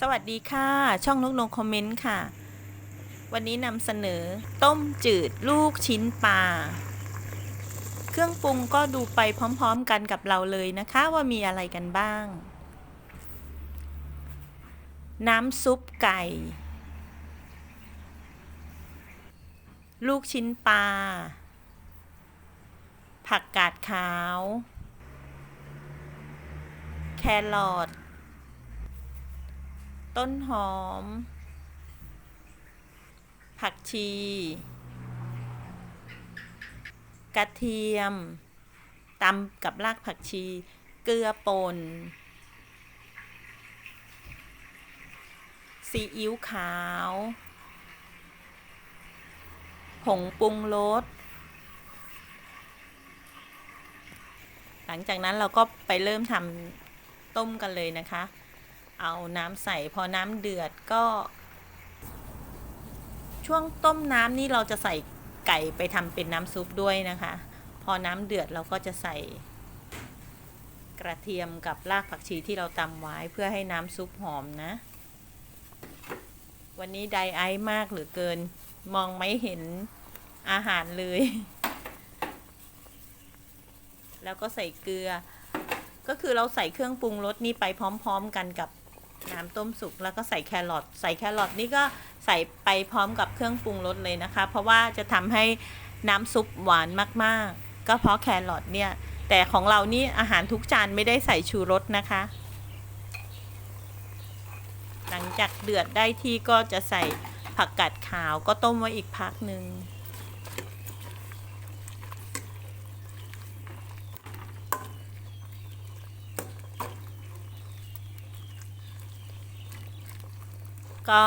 สวัสดีค่ะ ช่องนกนงคอมเมนต์ค่ะ วันนี้นำเสนอ ต้มจืดลูกชิ้นปลา เครื่องปรุงก็ดูไปพร้อมๆกันกับเราเลยนะคะว่ามีอะไรกันบ้าง น้ำซุปไก่ ลูกชิ้นปลา ผักกาดขาว แครอท ต้นหอม ผักชี กระเทียมตำกับรากผักชี เกลือป่นซีอิ๊วขาว ผงปรุงรส หลังจากนั้นเราก็ไปเริ่มทำต้มกันเลยนะคะ เอาน้ำใส่พอน้ำเดือดก็ ช่วงต้มน้ำนี่เราจะใส่ไก่ไปทำเป็นน้ำซุปด้วยนะคะ พอน้ำเดือดเราก็จะใส่กระเทียมกับรากผักชีที่เราตำไว้เพื่อให้น้ำซุปหอมนะ วันนี้ไดไอซ์มากเหลือเกิน มองไม่เห็นอาหารเลย แล้วก็ใส่เกลือ ก็คือเราใส่เครื่องปรุงรสนี่ไปพร้อม ๆ กันกับ น้ำต้มสุกแล้วก็ใส่แครอทใส่แครอทนี่ก็ใส่ไปพร้อมกับเครื่องปรุงรสเลยนะคะ เพราะว่าจะทำให้น้ำซุปหวานมากๆ ก็เพราะแครอทเนี่ย แต่ของเรานี่อาหารทุกจานไม่ได้ใส่ชูรสนะคะ หลังจากเดือดได้ที่ก็จะใส่ผักกาดขาวก็ต้มไว้อีกพักหนึ่ง ก็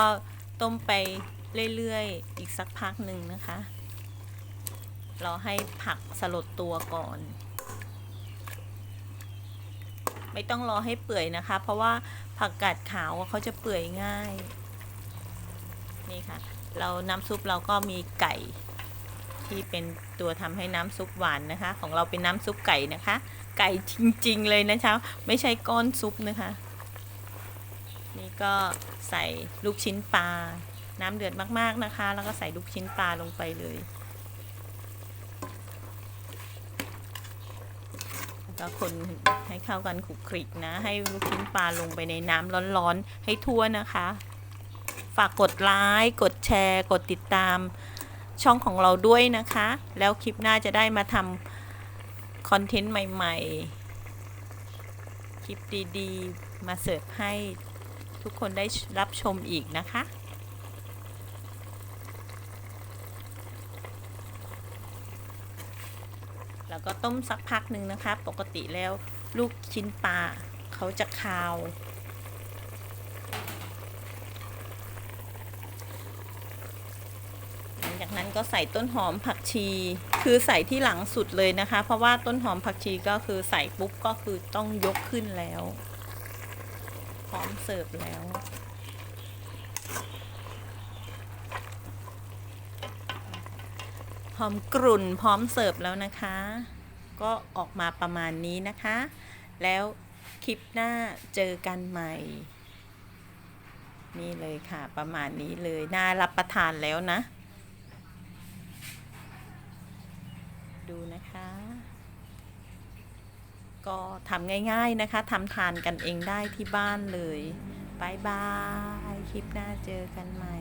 ต้มไปเรื่อยๆ อีกสักพักหนึ่งนะคะรอให้ผักสลดตัวก่อน ไม่ต้องรอให้เปื่อยนะคะ เพราะว่าผักกาดขาวเขาจะเปื่อยง่าย นี่ค่ะ เราน้ำซุปเราก็มีไก่ที่เป็นตัวทำให้น้ำซุปหวานนะคะ ของเราเป็นน้ำซุปไก่นะคะ ไก่จริง ๆ เลยนะคะ ไม่ใช่ก้อนซุปนะคะ ก็ใส่ลูกชิ้นปลา น้ำเดือดมากๆนะคะ แล้วก็ใส่ลูกชิ้นปลาลงไปเลยแล้วก็คนให้เข้ากันขลุกคลิกนะ ให้ลูกชิ้นปลาลงไปในน้ำร้อนๆ ให้ทั่วนะคะ ฝากกดไลค์กดแชร์ กดติดตามช่องของเราด้วยนะคะ แล้วคลิปหน้าจะได้มาทำคอนเทนต์ใหม่ๆ คลิปดีๆ มาเสิร์ฟให้ ทุกคนได้รับชมอีกนะคะ แล้วก็ต้มสักพักหนึ่งนะคะ ปกติแล้วลูกชิ้นปลาเขาจะคาว หลังจากนั้นก็ใส่ต้นหอมผักชี คือใส่ที่หลังสุดเลยนะคะ เพราะว่าต้นหอมผักชีก็คือใส่ปุ๊บก็คือต้องยกขึ้นแล้ว มเสิร์ฟแล้วหอมกรุ่นพร้อมเสิร์ฟแล้วนะคะ ก็ออกมาประมาณนี้นะคะ แล้วคลิปหน้าเจอกันใหม่ นี่เลยค่ะ ประมาณนี้เลย น่ารับประทานแล้วนะ ดูนะคะ ก็ทำง่ายๆนะคะทำทานกันเองได้ที่บ้านเลยบายบาย คลิปหน้าเจอกันใหม่